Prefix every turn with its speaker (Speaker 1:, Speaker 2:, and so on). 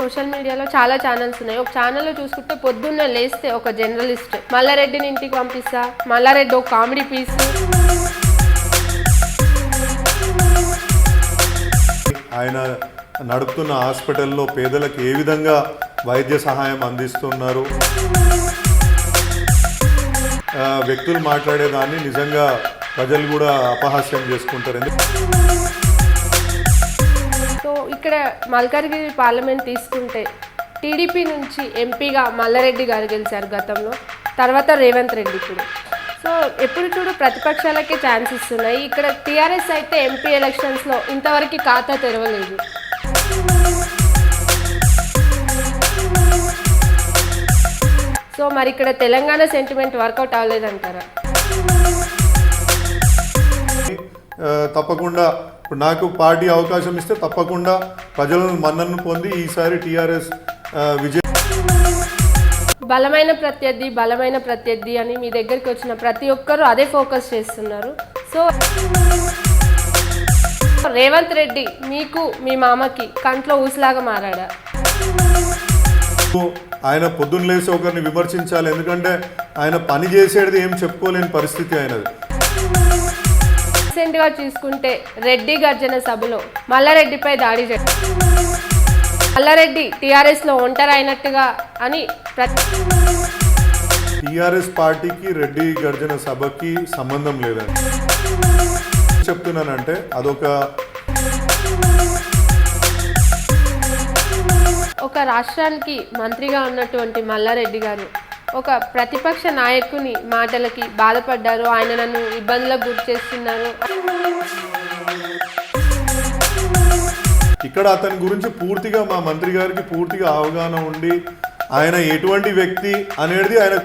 Speaker 1: Social మీడియాలో చాలా channels ఉన్నాయి. ఒక ఛానల్లో చూసుకుంటే పొద్దున్నే లేస్తే ఒక జర్నలిస్ట్. మల్లారెడ్డిని ఇంటికి పంపిస్తా. మల్లారెడ్డి ఒక కామెడీ పీస్.
Speaker 2: ఆయన నడుపుతున్న హాస్పిటల్లో పేదలకు ఏ విధంగా వైద్య సహాయం అందిస్తున్నారు? వ్యక్తులు మాట్లాడేదాన్ని నిజంగా ప్రజలు కూడా అపహాస్యం చేసుకుంటారు. ఎందుకు?
Speaker 1: సో ఇక్కడ మల్కాజ్గిరి పార్లమెంట్ తీసుకుంటే టీడీపీ నుంచి ఎంపీగా మల్లారెడ్డి గారు గెలిచారు గతంలో తర్వాత రేవంత్ రెడ్డి ఇప్పుడు సో ఎప్పుడు చూడు ప్రతిపక్షాలకే ఛాన్స్ ఇస్తున్నాయి ఇక్కడ టీఆర్ఎస్ అయితే ఎంపీ ఎలక్షన్స్లో ఇంతవరకు ఖాతా తెరవలేదు. సో మరి ఇక్కడ తెలంగాణ సెంటిమెంట్ వర్కౌట్ అవ్వలేదంటారా?
Speaker 2: తప్పకుండా ఇప్పుడు నాకు పార్టీ అవకాశం ఇస్తే తప్పకుండా ప్రజలను మన్ననను పొంది ఈసారి టీఆర్ఎస్ విజయ
Speaker 1: బలమైన ప్రత్యర్థి బలమైన ప్రత్యర్థి అని మీ దగ్గరికి వచ్చిన ప్రతి ఒక్కరూ అదే ఫోకస్ చేస్తున్నారు. సో రేవంత్ రెడ్డి మీకు మీ మామకి కంట్లో ఊసిలాగా మారాడా?
Speaker 2: ఆయన పొద్దున్న లేసి ఒకరిని విమర్శించాలి. ఎందుకంటే ఆయన పని చేసేది ఏం చెప్పుకోలేని పరిస్థితి ఆయనది.
Speaker 1: రీసెంట్గా చూసుకుంటే రెడ్డి గర్జన సభలో మల్లారెడ్డిపై దాడి చేశారు మల్లారెడ్డి టీఆర్ఎస్లో ఒంటరి అయినట్టుగా అని
Speaker 2: టీఆర్ఎస్ పార్టీకి రెడ్డి గర్జన సభకి సంబంధం లేదండి. చెప్తున్నానంటే అదొక
Speaker 1: ఒక రాష్ట్రానికి మంత్రిగా ఉన్నటువంటి మల్లారెడ్డి గారు ఒక ప్రతిపక్ష నాయకుని మాటలకి బాధపడ్డారు. ఆయన నన్ను ఇబ్బందులకు గురి చేస్తున్నారు.
Speaker 2: ఇక్కడ అతని గురించి పూర్తిగా మా మంత్రి గారికి పూర్తిగా అవగాహన ఉండి ఆయన ఎటువంటి వ్యక్తి అనేది ఆయన